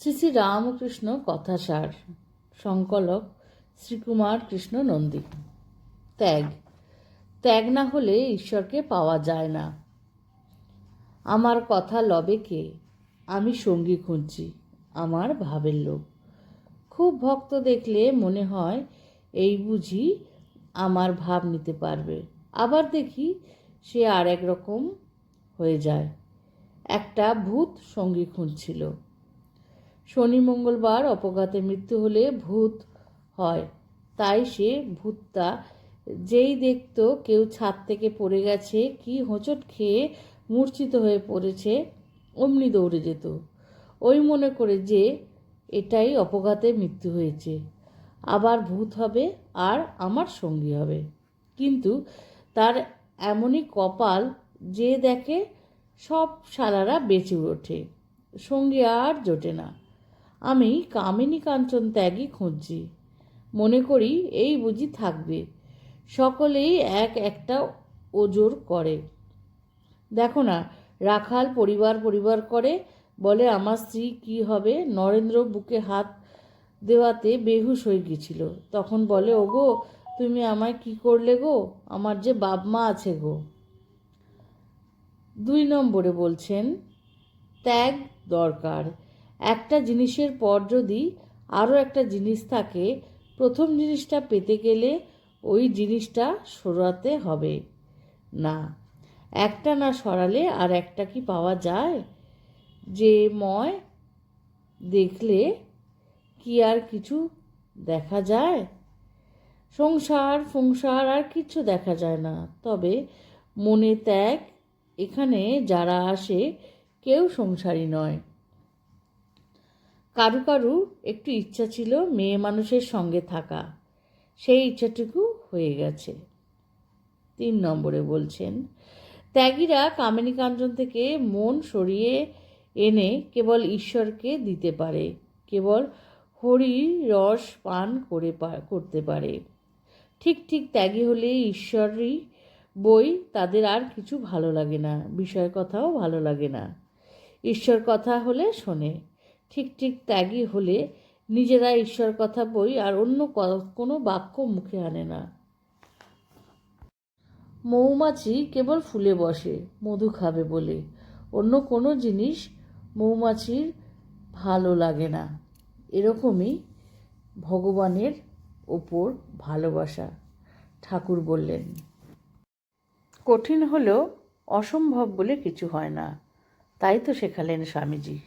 শ্রী শ্রী রামকৃষ্ণ কথাসার সংকলক শ্রীকুমার কৃষ্ণ নন্দী। ত্যাগ। ত্যাগ না হলে ঈশ্বরকে পাওয়া যায় না। আমার কথা লবে কে? আমি সঙ্গী খুঁজছি, আমার ভাবের লোক খুব ভক্ত দেখলে মনে হয় এই বুঝি আমার ভাব নিতে পারবে। আবার দেখি সে আর এক রকম হয়ে যায়। একটা ভূত সঙ্গী খুঁজছিল। শনি মঙ্গলবার অপঘাতে মৃত্যু হলে ভূত হয়। তাই সে ভূতটা যেই দেখতো কেউ ছাদ থেকে পড়ে গেছে, কি হোঁচট খেয়ে মূর্ছিত হয়ে পড়েছে, অমনি দৌড়ে যেত। ওই মনে করে যে এটাই অপঘাতে মৃত্যু হয়েছে। আবার ভূত হবে আর আমার সঙ্গী হবে। কিন্তু তার এমনই কপাল যে দেখে সব শালারা বেঁচে ওঠে। সঙ্গী আর জোটে না। আমি কামিনী কাঞ্চন ত্যাগই খুঁজছি। মনে করি এই বুঝি থাকবে। সকলেই এক একটা ওজোর করে। দেখো না, রাখাল পরিবার পরিবার করে বলে, আমার স্ত্রী কি হবে? নরেন্দ্র বুকে হাত দেওয়াতে বেহুশ হয়ে গেছিল। তখন বলে, ওগো, তুমি আমায় কি করলে গো? আমার যে বাপ মা আছে গো। দুই নম্বরে বলছেন, ত্যাগ দরকার। একটা জিনিসের পর যদি আরও একটা জিনিস থাকে, প্রথম জিনিসটা পেতে গেলে ওই জিনিসটা সরাতে হবে। না, একটা না সরালে আর একটা কি পাওয়া যায়? যে ময় দেখলে কি আর কিছু দেখা যায়? সংসার সংসার আর কিছু দেখা যায় না। তবে মনে ত্যাগ, এখানে যারা আসে কেউ সংসারী নয়। কারু কারু একটু ইচ্ছা ছিল মেয়ে মানুষের সঙ্গে থাকা। সেই ইচ্ছাটুকু হয়ে গেছে। তিন নম্বরে বলছেন, ত্যাগীরা কামিনী কাঞ্চন থেকে মন সরিয়ে এনে কেবল ঈশ্বরকে দিতে পারে, কেবল হরি রস পান করে করতে পারে। ঠিক ঠিক ত্যাগী হলে ঈশ্বরই বই, তাদের আর কিছু ভালো লাগে না বিষয় কথাও ভালো লাগে না। ঈশ্বর কথা হলে শোনে ঠিক ঠিক ত্যাগী হলে নিজেরা ঈশ্বর কথা বই আর অন্য কোনো বাক্য মুখে আনে না। মৌমাছি কেবল ফুলে বসে, মধু খাবে বলে। অন্য কোনো জিনিস মৌমাছির ভালো লাগে না। এরকমই ভগবানের ওপর ভালোবাসা, ঠাকুর বললেন। কঠিন হলেও অসম্ভব বলে কিছু হয় না। তাই তো শেখালেন স্বামীজি।